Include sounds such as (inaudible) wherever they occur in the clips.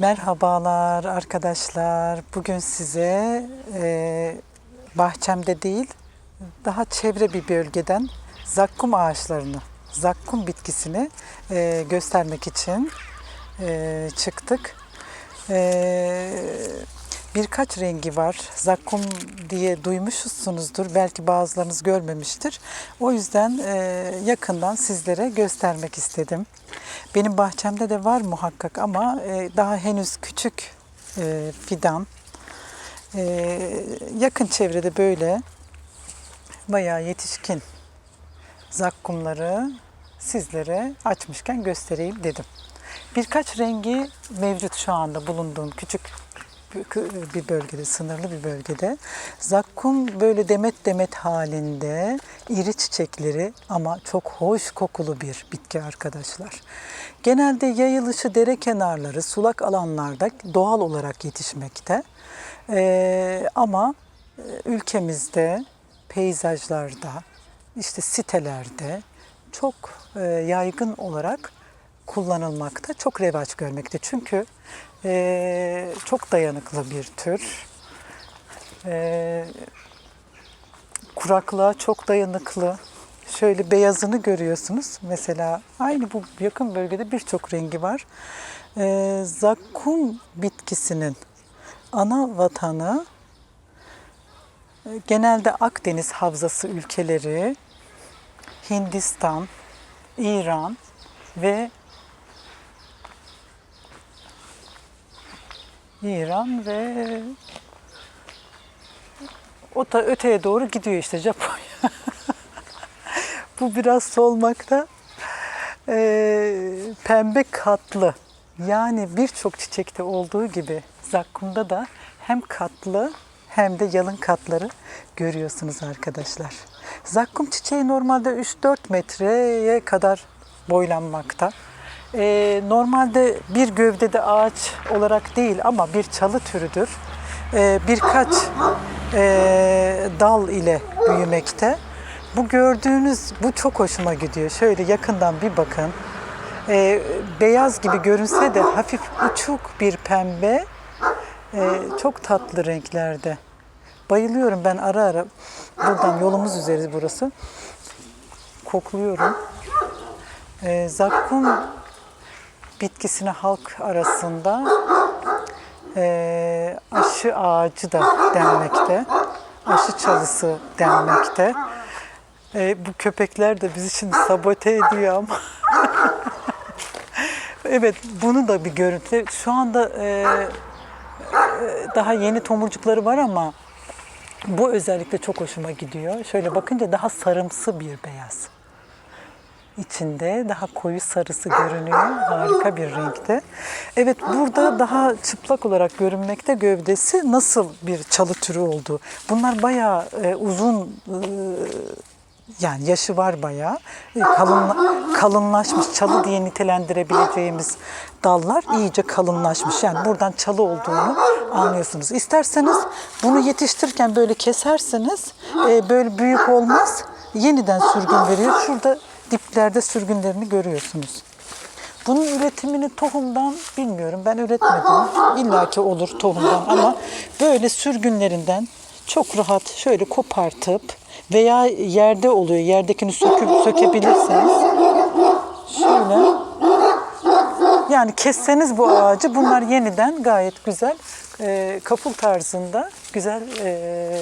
Merhabalar arkadaşlar. Bugün size e, bahçemde değil, daha çevre bir bölgeden zakkum ağaçlarını, zakkum bitkisini e, göstermek için e, çıktık. E, birkaç rengi var. Zakkum diye duymuşsunuzdur. Belki bazılarınız görmemiştir. O yüzden e, yakından sizlere göstermek istedim. Benim bahçemde de var muhakkak ama e, daha henüz küçük e, fidan. E, yakın çevrede böyle bayağı yetişkin zakkumları sizlere açmışken göstereyim dedim. Birkaç rengi mevcut şu anda bulunduğum küçük bir bölgede, sınırlı bir bölgede. Zakkum böyle demet demet halinde iri çiçekleri ama çok hoş kokulu bir bitki arkadaşlar. Genelde yayılışı dere kenarları, sulak alanlarda doğal olarak yetişmekte. Ee, ama e, ülkemizde peyzajlarda, işte sitelerde çok e, yaygın olarak kullanılmakta, çok revaç görmekte. Çünkü e, çok dayanıklı bir tür. E, kuraklığa çok dayanıklı. Şöyle beyazını görüyorsunuz. Mesela aynı bu yakın bölgede birçok rengi var. E, zakkum bitkisinin ana vatanı e, genelde Akdeniz havzası ülkeleri, Hindistan, İran ve İran ve o da öteye doğru gidiyor işte Japonya. (laughs) Bu biraz solmakta. Ee, pembe katlı. Yani birçok çiçekte olduğu gibi zakkumda da hem katlı hem de yalın katları görüyorsunuz arkadaşlar. Zakkum çiçeği normalde 3-4 metreye kadar boylanmakta. Ee, normalde bir gövdede ağaç olarak değil ama bir çalı türüdür. Ee, birkaç e, dal ile büyümekte. Bu gördüğünüz, bu çok hoşuma gidiyor. Şöyle yakından bir bakın. Ee, beyaz gibi görünse de hafif uçuk bir pembe. Ee, çok tatlı renklerde. Bayılıyorum ben ara ara. Buradan yolumuz üzeri burası. Kokluyorum. Ee, zakkum bitkisine halk arasında e, aşı ağacı da denmekte. Aşı çalısı denmekte. E, bu köpekler de bizi şimdi sabote ediyor ama. (laughs) evet bunu da bir görüntü. Şu anda e, e, daha yeni tomurcukları var ama bu özellikle çok hoşuma gidiyor. Şöyle bakınca daha sarımsı bir beyaz içinde daha koyu sarısı görünüyor. Harika bir renkte. Evet burada daha çıplak olarak görünmekte gövdesi nasıl bir çalı türü olduğu. Bunlar bayağı e, uzun e, yani yaşı var bayağı. E, kalın, kalınlaşmış çalı diye nitelendirebileceğimiz dallar iyice kalınlaşmış. Yani buradan çalı olduğunu anlıyorsunuz. İsterseniz bunu yetiştirirken böyle keserseniz e, böyle büyük olmaz. Yeniden sürgün veriyor. Şurada diplerde sürgünlerini görüyorsunuz. Bunun üretimini tohumdan bilmiyorum. Ben üretmedim. İlla ki olur tohumdan ama böyle sürgünlerinden çok rahat şöyle kopartıp veya yerde oluyor. Yerdekini söküp sökebilirseniz şöyle yani kesseniz bu ağacı bunlar yeniden gayet güzel e, kapul tarzında güzel e,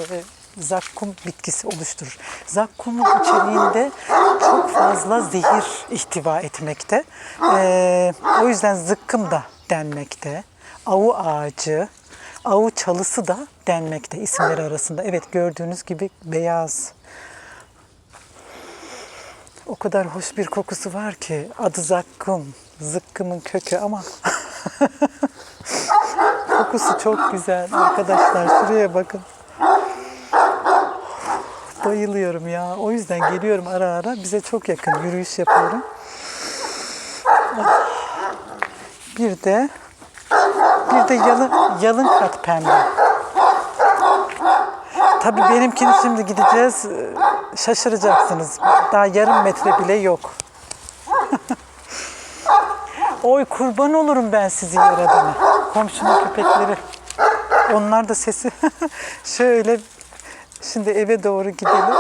zakkum bitkisi oluşturur. Zakkumun içeriğinde çok fazla zehir ihtiva etmekte. Ee, o yüzden zıkkım da denmekte. Avu ağacı, avu çalısı da denmekte isimleri arasında. Evet gördüğünüz gibi beyaz. O kadar hoş bir kokusu var ki adı zakkum. Zıkkımın kökü ama (laughs) kokusu çok güzel arkadaşlar. Şuraya bakın. Bayılıyorum ya. O yüzden geliyorum ara ara. Bize çok yakın yürüyüş yapıyorum. Bir de bir de yalın, yalın kat pembe. Tabii benimkini şimdi gideceğiz. Şaşıracaksınız. Daha yarım metre bile yok. (laughs) Oy kurban olurum ben sizin yaradana. komşunun köpekleri. Onlar da sesi (laughs) şöyle şimdi eve doğru gidelim.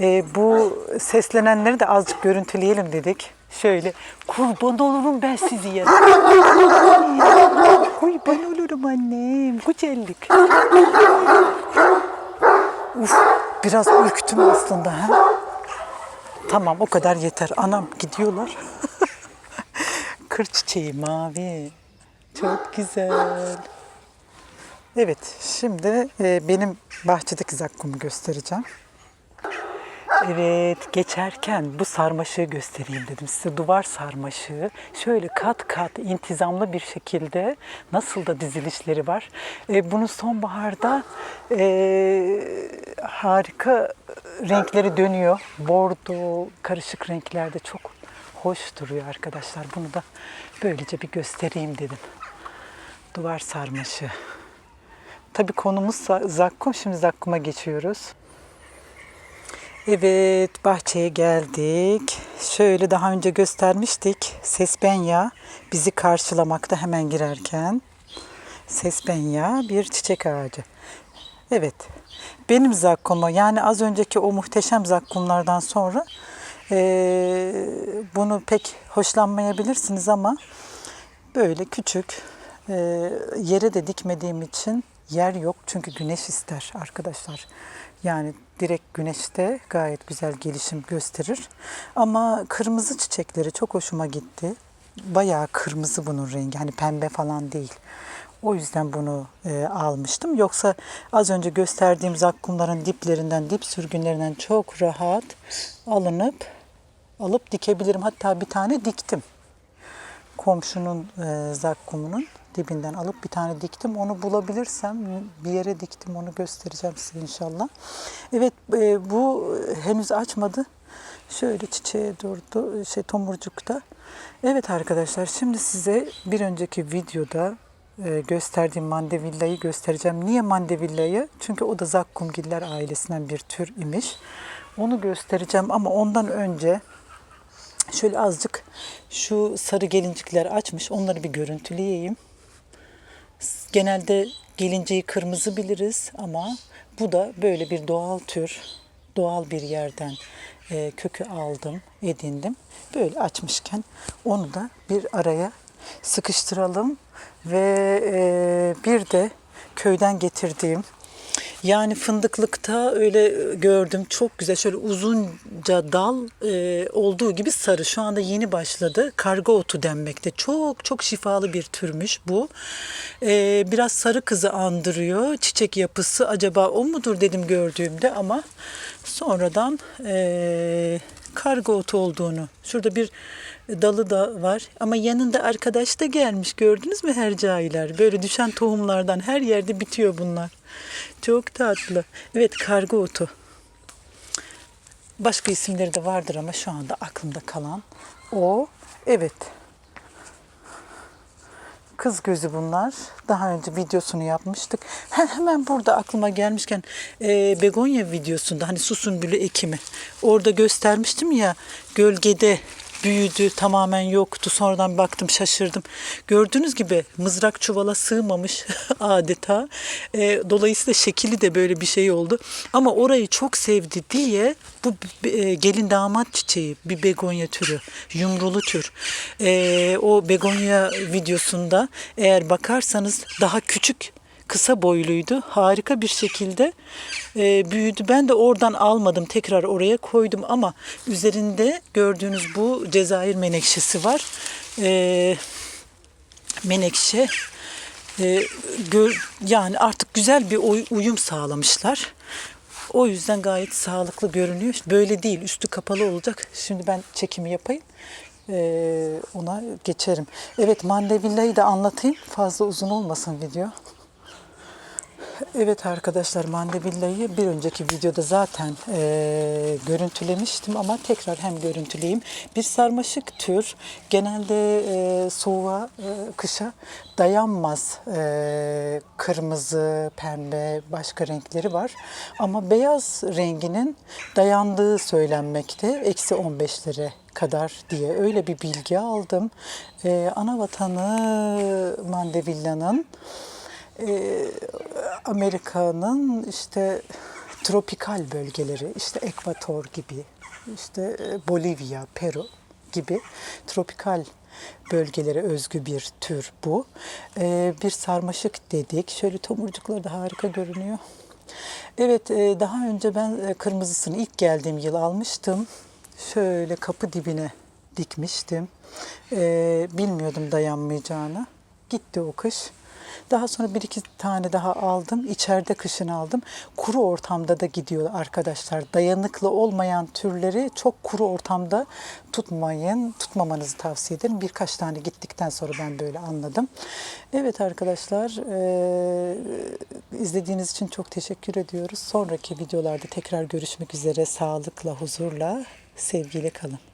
Ee, bu seslenenleri de azıcık görüntüleyelim dedik. Şöyle kurban olurum ben sizi yerim. kurban olurum annem. Güzellik. Uf, biraz ürktüm aslında. Ha? Tamam o kadar yeter. Anam gidiyorlar. (laughs) Kır çiçeği mavi. Çok güzel. Evet şimdi e, benim bahçedeki zakkumu göstereceğim. Evet, geçerken bu sarmaşığı göstereyim dedim size. Duvar sarmaşığı. Şöyle kat kat intizamlı bir şekilde nasıl da dizilişleri var. E, bunu sonbaharda e, harika renkleri dönüyor. Bordo, karışık renklerde çok hoş duruyor arkadaşlar. Bunu da böylece bir göstereyim dedim. Duvar sarmaşığı. Tabii konumuz za- zakkum. Şimdi zakkuma geçiyoruz. Evet, bahçeye geldik. Şöyle daha önce göstermiştik. Sesbenya bizi karşılamakta hemen girerken. Sesbenya bir çiçek ağacı. Evet, benim zakkuma yani az önceki o muhteşem zakkumlardan sonra eee, bunu pek hoşlanmayabilirsiniz ama böyle küçük eee, yere de dikmediğim için yer yok çünkü güneş ister arkadaşlar. Yani direkt güneşte gayet güzel gelişim gösterir. Ama kırmızı çiçekleri çok hoşuma gitti. Bayağı kırmızı bunun rengi. Hani pembe falan değil. O yüzden bunu e, almıştım. Yoksa az önce gösterdiğim zakkumların diplerinden, dip sürgünlerinden çok rahat alınıp alıp dikebilirim. Hatta bir tane diktim komşunun e, zakkumunun dibinden alıp bir tane diktim. Onu bulabilirsem bir yere diktim. Onu göstereceğim size inşallah. Evet e, bu henüz açmadı. Şöyle çiçeğe durdu. Şey tomurcukta. Evet arkadaşlar şimdi size bir önceki videoda e, gösterdiğim mandevillayı göstereceğim. Niye mandevillayı? Çünkü o da zakkumgiller ailesinden bir tür imiş. Onu göstereceğim ama ondan önce Şöyle azıcık şu sarı gelincikler açmış. Onları bir görüntüleyeyim. Genelde gelinciği kırmızı biliriz ama bu da böyle bir doğal tür, doğal bir yerden e, kökü aldım, edindim. Böyle açmışken onu da bir araya sıkıştıralım ve e, bir de köyden getirdiğim yani fındıklıkta öyle gördüm. Çok güzel. Şöyle uzunca dal e, olduğu gibi sarı. Şu anda yeni başladı. Karga otu denmekte. Çok çok şifalı bir türmüş bu. E, biraz sarı kızı andırıyor. Çiçek yapısı. Acaba o mudur dedim gördüğümde ama sonradan e, karga otu olduğunu. Şurada bir dalı da var. Ama yanında arkadaş da gelmiş. Gördünüz mü hercailer böyle düşen tohumlardan her yerde bitiyor bunlar. Çok tatlı. Evet karga otu. Başka isimleri de vardır ama şu anda aklımda kalan o. Evet kız gözü bunlar. Daha önce videosunu yapmıştık. He- hemen burada aklıma gelmişken e, begonya videosunda hani su sümbülü ekimi orada göstermiştim ya gölgede büyüdü tamamen yoktu. Sonradan baktım şaşırdım. Gördüğünüz gibi mızrak çuvala sığmamış (laughs) adeta. E, dolayısıyla şekili de böyle bir şey oldu. Ama orayı çok sevdi diye bu e, gelin damat çiçeği bir begonya türü yumrulu tür. E, o begonya videosunda eğer bakarsanız daha küçük kısa boyluydu. Harika bir şekilde e, büyüdü. Ben de oradan almadım. Tekrar oraya koydum ama üzerinde gördüğünüz bu Cezayir menekşesi var. E, menekşe e, gö- yani artık güzel bir oy- uyum sağlamışlar. O yüzden gayet sağlıklı görünüyor. Böyle değil, üstü kapalı olacak. Şimdi ben çekimi yapayım. E, ona geçerim. Evet, mandevilla'yı da anlatayım. Fazla uzun olmasın video. Evet arkadaşlar mandevilla'yı bir önceki videoda zaten eee, görüntülemiştim ama tekrar hem görüntüleyeyim. Bir sarmaşık tür genelde eee, soğuğa, eee, kışa dayanmaz. Eee, kırmızı, pembe, başka renkleri var. Ama beyaz renginin dayandığı söylenmekte. Eksi 15'lere kadar diye öyle bir bilgi aldım. Ee, ana vatanı Mandevilla'nın e, Amerika'nın işte tropikal bölgeleri, işte Ekvator gibi, işte e, Bolivya, Peru gibi tropikal bölgelere özgü bir tür bu. Ee, bir sarmaşık dedik. Şöyle tomurcukları da harika görünüyor. Evet, e, daha önce ben e, kırmızısını ilk geldiğim yıl almıştım. Şöyle kapı dibine dikmiştim. Bilmiyordum dayanmayacağını. Gitti o kış. Daha sonra bir iki tane daha aldım. İçeride kışın aldım. Kuru ortamda da gidiyor arkadaşlar. Dayanıklı olmayan türleri çok kuru ortamda tutmayın. Tutmamanızı tavsiye ederim. Birkaç tane gittikten sonra ben böyle anladım. Evet arkadaşlar eee, izlediğiniz için çok teşekkür ediyoruz. Sonraki videolarda tekrar görüşmek üzere. Sağlıkla, huzurla, sevgiyle kalın.